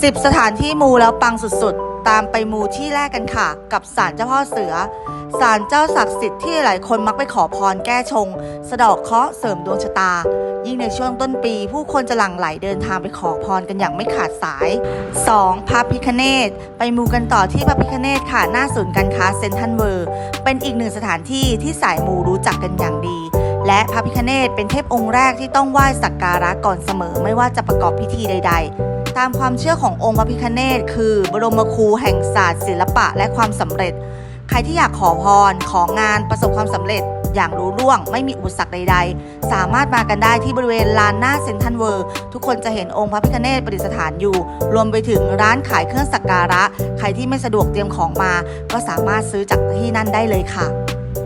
10 สถานที่มูแล้วปังสุดๆ ตามไปมูที่แรกกันค่ะ กับศาลเจ้าพ่อเสือศาลเจ้าศักดิ์สิทธิ์ที่หลายคนมักไปขอพรแก้ชง สะดอกเคราะห์เสริมดวงชะตา ยิ่งในช่วงต้นปี ผู้คนจะหลั่งไหลเดินทางไปขอพรกันอย่างไม่ขาดสาย 2. พระพิคเนตไปมูกันต่อที่พระพิคเนตค่ะหน้าศูนย์การค้าเซ็นทรัลเวิร์เป็นอีกหนึ่งสถานที่ที่สายมูรู้จักกันอย่างดีและพระพิคเนตเป็นเทพองค์แรกที่ต้องไหว้สักการะก่อนเสมอไม่ว่าจะประกอบพิธีใด ๆ ตามความเชื่อขององค์พระพิคเนตคือบรมครูแห่งศาสตร์ศิลปะและความสำเร็จ ใครที่อยากขอพร ของานประสบความสำเร็จ อย่างรู้ร่วง ไม่มีอุปสรรคใด ๆ สามารถมากันได้ที่บริเวณลานหน้าเซ็นทรัลเวิร์ทุกคนจะเห็นองค์พระพิคเนตประดิษฐานอยู่ รวมไปถึงร้านขายเครื่องสักการะ ใครที่ไม่สะดวกเตรียมของมา ก็สามารถซื้อจากที่นั่นได้เลยค่ะ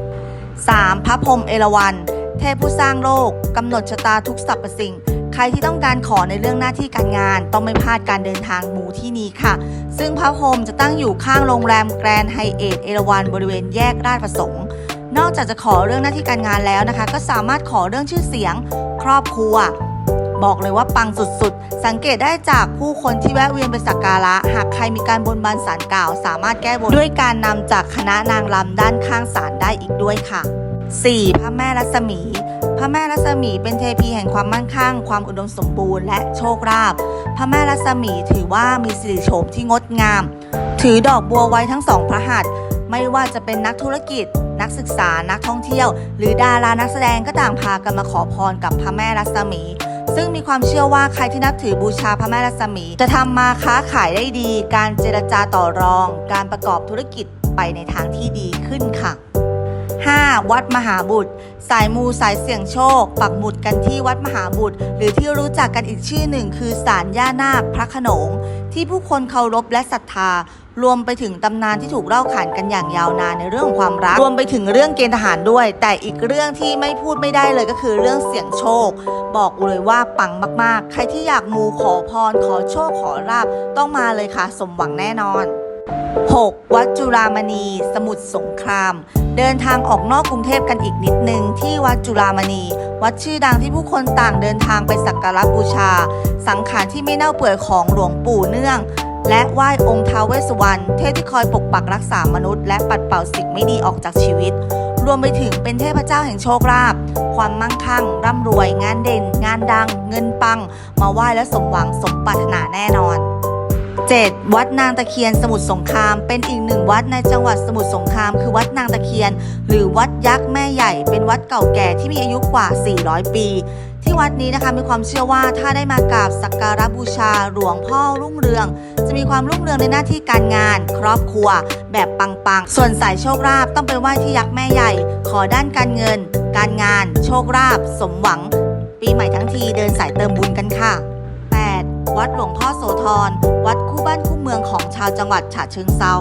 3. พระพรหมเอราวัณเทพผู้สร้างโลกกำหนดชะตาทุกสรรพสิ่ง ใครที่ต้องการขอในเรื่องหน้าที่การงาน ต้องไม่พลาดการเดินทางมูที่นี้ค่ะ ซึ่งพระพรหมจะตั้งอยู่ข้างโรงแรมแกรนด์ไฮเอทเอราวัณบริเวณแยกราชประสงค์ นอกจากจะขอเรื่องหน้าที่การงานแล้วนะคะ ก็สามารถขอเรื่องชื่อเสียง ครอบครัว บอกเลยว่าปังสุดๆ สังเกตได้จากผู้คนที่แวะเวียนไปสักการะ หากใครมีการบนบานสารกล่าว สามารถแก้บนด้วยการนำจากคณะนางรำด้านข้างศาลได้อีกด้วยค่ะ 4. พระแม่รัศมี พระแม่รัศมีเป็นเทพีแห่งความมั่งคั่ง ความอุดมสมบูรณ์และโชคลาภพระแม่รัศมีถือว่ามีสิริโฉมที่งดงาม ถือดอกบัวไว้ทั้งสองพระหัตถ์ไม่ว่าจะเป็นนักธุรกิจ นักศึกษานักท่องเที่ยว หรือดารานักแสดงก็ต่างพากันมาขอพรกับพระแม่รัศมี ซึ่งมีความเชื่อว่าใครที่นับถือบูชาพระแม่รัศมี จะทำมาค้าขายได้ดี การเจรจาต่อรอง การประกอบธุรกิจไปในทางที่ดีขึ้นค่ะ 5. วัดมหาบุตร สายมูสายเสี่ยงโชค ปักหมุดกันที่วัดมหาบุตร หรือที่รู้จักกันอีกชื่อหนึ่งคือศาลย่านาคพระขนง ที่ผู้คนเคารพและศรัทธารวมไปถึงตำนานที่ถูกเล่าขานกันอย่างยาวนานในเรื่องของความรัก รวมไปถึงเรื่องเกณฑ์ทหารด้วย แต่อีกเรื่องที่ไม่พูดไม่ได้เลยก็คือเรื่องเสี่ยงโชค บอกเลยว่าปังมากๆ ใครที่อยากมูขอพรขอโชคขอลาบต้องมาเลยค่ะ สมหวังแน่นอน 6. วัดจุฬามณี สมุทรสงคราม เดินทางออกนอกกรุงเทพกันอีกนิดนึง ที่วัดจุฬามณี วัดชื่อดังที่ผู้คนต่างเดินทางไปสักการะบูชา สังขารที่ไม่เน่าเปื่อยของหลวงปู่เนื่อง และไหว้องค์ท้าวเวสสุวรรณเทพที่คอยปกปักรักษามนุษย์ และปัดเป่าสิ่งไม่ดีออกจากชีวิต รวมไปถึงเป็นเทพเจ้าแห่งโชคลาภความมั่งคั่ง ร่ำรวย งานเด่น งานดัง เงินปัง มาไหว้และสมหวังสมปรารถนาแน่นอน 7. วัดนางตะเคียนสมุทรสงคราม เป็นอีกหนึ่งวัดในจังหวัดสมุทรสงคราม คือวัดนางตะเคียน หรือวัดยักษ์แม่ใหญ่ เป็นวัดเก่าแก่ที่มีอายุกว่า 400 ปี ที่วัดนี้นะคะมีความเชื่อว่าถ้าได้มากราบสักการะบูชาหลวงพ่อรุ่งเรือง จะมีความรุ่งเรืองในหน้าที่การงาน ครอบครัว แบบปังๆ ส่วนสายโชคลาภต้องไปไหว้ที่ยักษ์แม่ใหญ่ ขอด้านการเงิน การงาน โชคลาภสมหวัง ปีใหม่ทั้งทีเดินสายเติมบุญกันค่ะ วัดหลวงพ่อโสธร วัดคู่บ้านคู่เมืองของชาวจังหวัดฉะเชิงเซา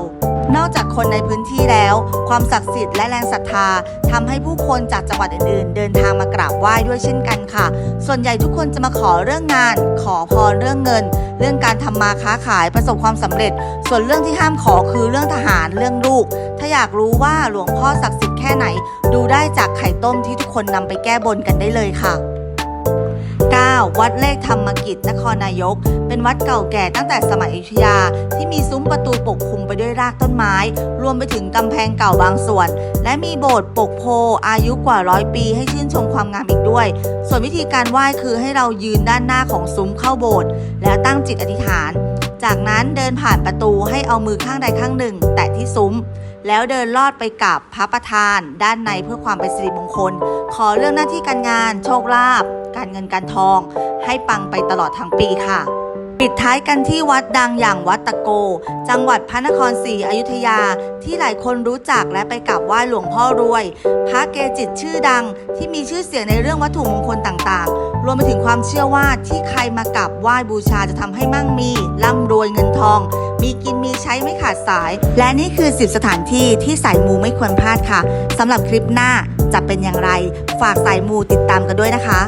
นอกจากคนในพื้นที่แล้ว ความศักดิ์สิทธิ์และแรงศรัทธาทำให้ผู้คนจากจังหวัดอื่นๆ เดินทางมากราบไหว้ด้วยเช่นกันค่ะ ส่วนใหญ่ทุกคนจะมาขอเรื่องงาน ขอพรเรื่องเงิน เรื่องการทำมาค้าขายประสบความสำเร็จ ส่วนเรื่องที่ห้ามขอคือเรื่องทหารเรื่องลูก ถ้าอยากรู้ว่าหลวงพ่อศักดิ์สิทธิ์แค่ไหน ดูได้จากไข่ต้มที่ทุกคนนำไปแก้บนกันได้เลยค่ะ วัดเลขธรรมกิจนครนายก เป็นวัดเก่าแก่ตั้งแต่สมัยอยุธยา ที่มีซุ้มประตูปกคลุมไปด้วยรากต้นไม้ รวมไปถึงกำแพงเก่าบางส่วน และมีโบสถ์ปกโพอายุกว่าร้อยปีให้ชื่นชมความงามอีกด้วย ส่วนวิธีการไหว้คือให้เรายืนด้านหน้าของซุ้มเข้าโบสถ์แล้วตั้งจิตอธิษฐาน จากนั้นเดินผ่านประตูให้เอามือข้างใดข้างหนึ่ง แตะที่ซุ้ม แล้วเดินลอดไปกับพระประธาน ด้านในเพื่อความเป็นสิริมงคล ขอเรื่องหน้าที่การงาน โชคลาภการเงินการทอง ให้ปังไปตลอดทั้งปีค่ะ ปิดท้ายกันที่วัดดังอย่างวัดตะโก จังหวัดพระนครศรีอยุธยา ที่หลายคนรู้จักและไปกราบไหว้หลวงพ่อรวย พระเกจิตชื่อดังที่มีชื่อเสียงในเรื่องวัตถุมงคลต่างๆ รวมไปถึงความเชื่อว่าที่ใครมากราบไหว้บูชาจะทำให้มั่งมีร่ำรวยเงินทอง มีกินมีใช้ไม่ขาดสาย และนี่คือ 10 สถานที่ที่สายมูไม่ควรพลาดค่ะสำหรับคลิปหน้าจะเป็นอย่างไร ฝากสายมูติดตามกันด้วยนะคะ